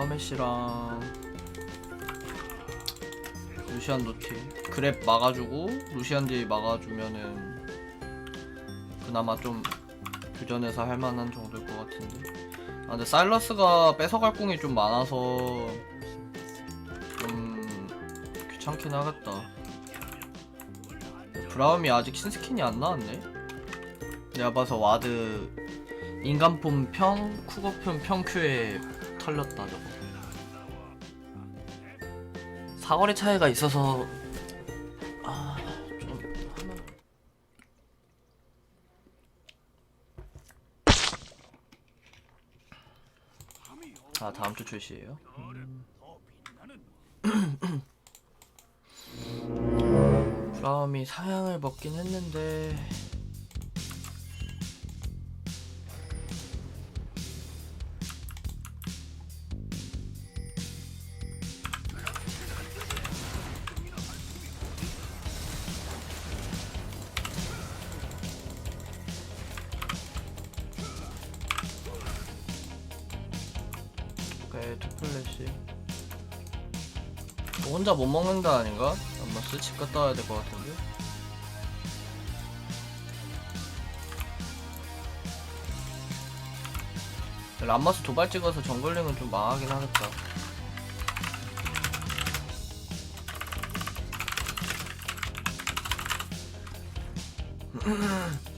라메시랑 루시안 노티 그랩 막아주고 루시안 딜 막아주면은 그나마 좀 교전에서 할만한 정도일 것 같은데. 아 근데 사일러스가 뺏어갈 궁이 좀 많아서 좀 귀찮긴 하겠다. 브라움이 아직 신스킨이 안 나왔네? 내가 봐서 와드 인간폼 평, 쿠거품 평큐에 털렸다 저거. 사거리 차이가 있어서 아 좀 하나 아 다음 주 출시예요? 브라움이 사양을 먹긴 했는데 오케이 투플래시 뭐 혼자 못 먹는다 아닌가? 람마스 집 갔다 와야 될 것 같은데. 람마스 도발 찍어서 정글링은 좀 망하긴 하겠다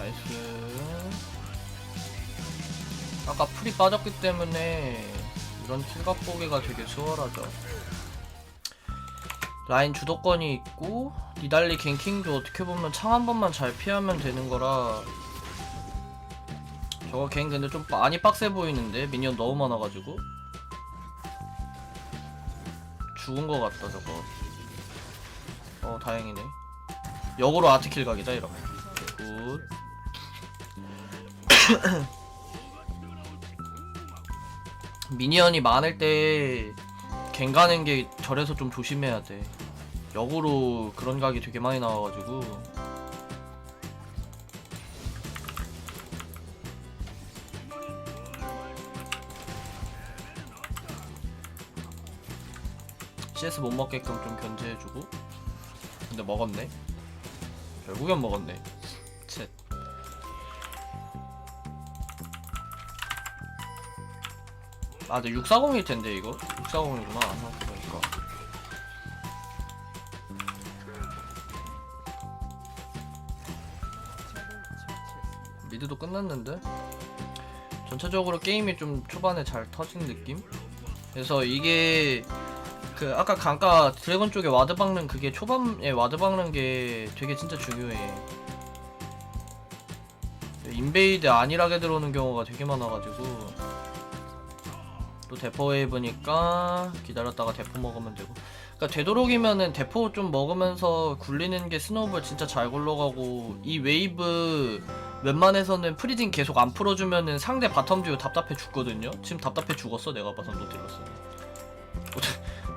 나이스. 아까 풀이 빠졌기 때문에 이런 킬각 보기가 되게 수월하죠. 라인 주도권이 있고 니달리 갱킹도 어떻게 보면 창 한 번만 잘 피하면 되는 거라 저거 갱 근데 좀 많이 빡세 보이는데 미니언 너무 많아가지고. 죽은 거 같다 저거. 어 다행이네. 역으로 아트킬 각이다 이러면. 굿 미니언이 많을 때 갱 가는 게 절에서 좀 조심해야 돼. 역으로 그런 각이 되게 많이 나와가지고. CS 못 먹게끔 좀 견제해주고. 근데 먹었네. 결국엔 먹었네. 아, 근데 640일 텐데 이거 640이구나. 그러니까. 미드도 끝났는데 전체적으로 게임이 좀 초반에 잘 터진 느낌? 그래서 이게 그 아까 강가 드래곤 쪽에 와드 박는 그게 초반에 와드 박는 게 되게 진짜 중요해. 인베이드 안일하게 들어오는 경우가 되게 많아가지고 또 대포 웨이브니까 기다렸다가 대포 먹으면 되고. 그러니까 되도록이면은 대포 좀 먹으면서 굴리는 게 스노우볼 진짜 잘 굴러가고 이 웨이브 웬만해서는 프리징 계속 안 풀어주면은 상대 바텀 듀오 답답해 죽거든요. 지금 답답해 죽었어? 내가 봐선 노틸러스.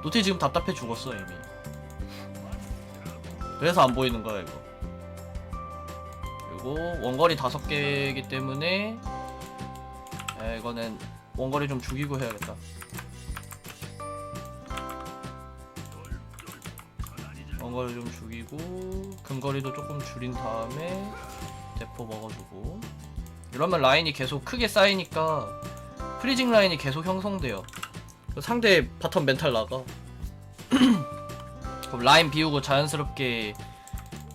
노틸, 지금 답답해 죽었어 이미. 그래서 안 보이는 거야 이거. 그리고 원거리 다섯 개이기 때문에 에, 이거는 원거리 좀 죽이고 해야겠다. 원거리 좀 죽이고 근거리도 조금 줄인 다음에 대포 먹어주고 이러면 라인이 계속 크게 쌓이니까 프리징 라인이 계속 형성돼요. 상대 바텀 멘탈 나가. 그럼 라인 비우고 자연스럽게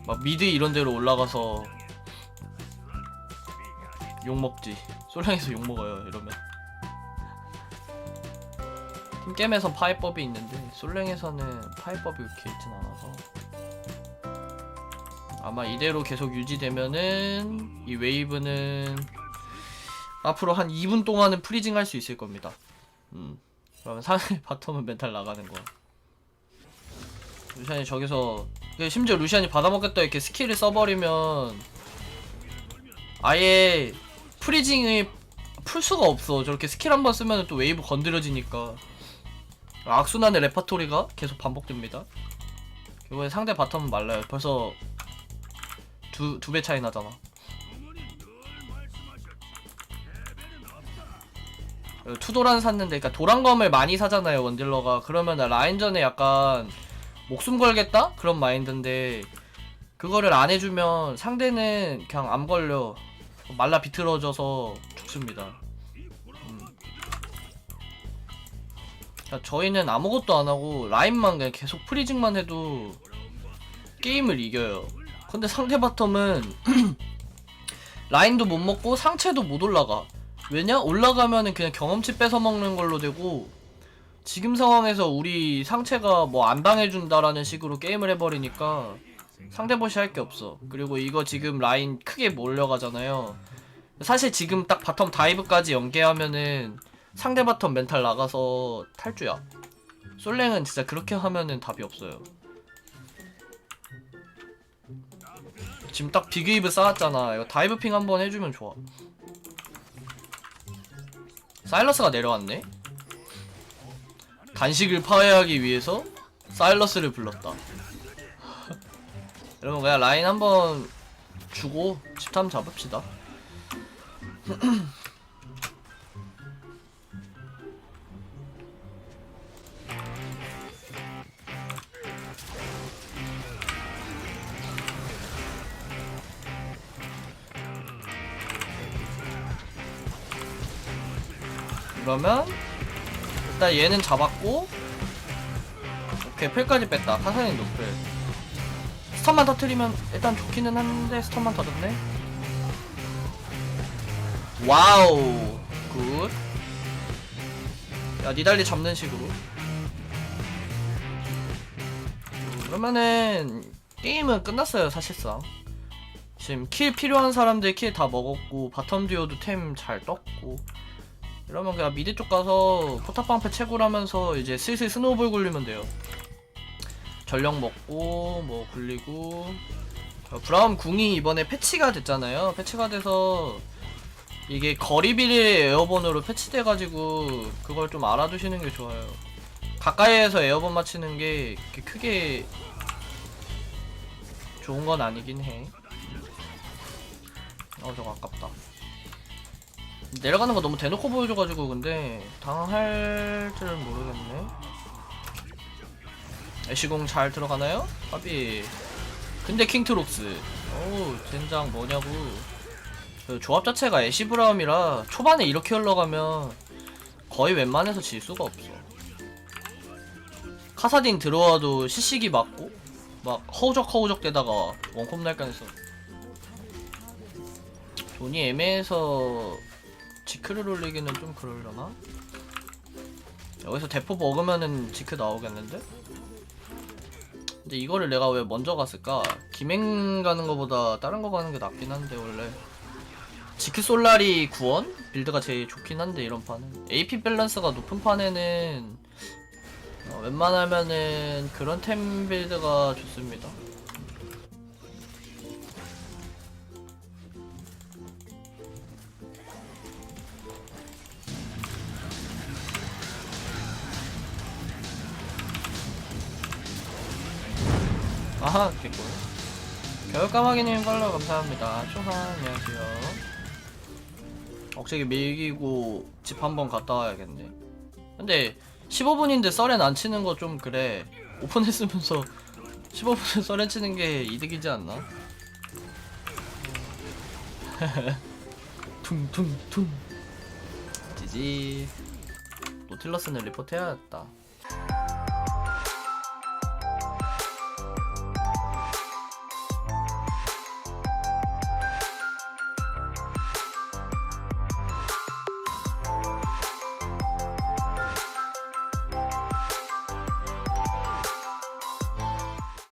막 미드 이런 데로 올라가서 욕 먹지. 솔랭에서 욕 먹어요. 이러면. 팀게임에선 파이법이 있는데 솔랭에서는 파이법이 그렇게 있진 않아서 아마 이대로 계속 유지되면은 이 웨이브는 앞으로 한 2분 동안은 프리징 할 수 있을 겁니다. 음. 그러면 상대 바텀은 멘탈 나가는 거야. 루시안이 저기서 이게 심지어 루시안이 받아먹겠다 이렇게 스킬을 써버리면 아예 프리징을 풀 수가 없어. 저렇게 스킬 한 번 쓰면 또 웨이브 건드려지니까 악순환의 레파토리가 계속 반복됩니다. 이번에 상대 바텀은 말라요. 벌써 두 두 배 차이 나잖아. 어, 투도란 샀는데 그러니까 도란검을 많이 사잖아요 원딜러가 그러면 라인전에 약간 목숨 걸겠다 그런 마인드인데 그거를 안 해주면 상대는 그냥 암 걸려 말라 비틀어져서 죽습니다. 그러니까 저희는 아무것도 안 하고 라인만 그냥 계속 프리징만 해도 게임을 이겨요. 근데 상대 바텀은 라인도 못 먹고 상체도 못 올라가. 왜냐? 올라가면은 그냥 경험치 뺏어 먹는 걸로 되고 지금 상황에서 우리 상체가 뭐 안 당해준다라는 식으로 게임을 해버리니까 상대 보시 할 게 없어. 그리고 이거 지금 라인 크게 몰려가잖아요. 사실 지금 딱 바텀 다이브까지 연계하면은 상대 바텀 멘탈 나가서 탈주야. 솔랭은 진짜 그렇게 하면은 답이 없어요. 지금 딱 비그이브 쌓았잖아. 이거 다이브핑 한번 해주면 좋아. 사일러스가 내려왔네. 간식을 파괴하기 위해서 사일러스를 불렀다. 여러분 그냥 라인 한번 주고 집탐 잡읍시다. 그러면 일단 얘는 잡았고 오케이 풀까지 뺐다. 카사딘 노플. 스턴만 터트리면 일단 좋기는 한데 스턴만 터졌네. 와우 굿야 니달리 잡는 식으로. 그러면은 게임은 끝났어요 사실상. 지금 킬 필요한 사람들 킬 다 먹었고 바텀 듀오도 템 잘 떴고 이러면 그냥 미드 쪽 가서 포탑방패 채굴하면서 이제 슬슬 스노우볼 굴리면 돼요. 전력 먹고 뭐 굴리고 어, 브라움 궁이 이번에 패치가 됐잖아요. 패치가 돼서 이게 거리비리 에어본으로 패치돼가지고 그걸 좀 알아두시는 게 좋아요. 가까이에서 에어본 맞히는 게 크게 좋은 건 아니긴 해. 어 저거 아깝다. 내려가는 거 너무 대놓고 보여줘가지고 근데 당할 줄은 모르겠네. 애쉬공 잘 들어가나요? 까비 근데 킹트록스. 어우 젠장 뭐냐고. 그 조합 자체가 애쉬 브라움이라 초반에 이렇게 흘러가면 거의 웬만해서 질 수가 없어. 카사딘 들어와도 시시기 맞고 막 허우적 허우적 대다가 원콤 날간해서. 돈이 애매해서 지크를 올리기는 좀 그러려나? 여기서 대포 먹으면은 지크 나오겠는데? 근데 이거를 내가 왜 먼저 갔을까? 김행 가는 거보다 다른 거 가는 게 낫긴 한데 원래 지크 솔라리 구원? 빌드가 제일 좋긴 한데 이런 판은 AP 밸런스가 높은 판에는 어, 웬만하면은 그런 템 빌드가 좋습니다 아하 개꿀. 겨울까마귀님 팔로우 감사합니다. 초한 안녕하세요. 억제기 밀기고 집 한번 갔다 와야겠네. 근데 15분인데 썰엔 안 치는 거 좀 그래. 오픈했으면서 15분에 썰엔 치는 게 이득이지 않나? 퉁퉁퉁. 지지. 노틸러스는 리포트 해야겠다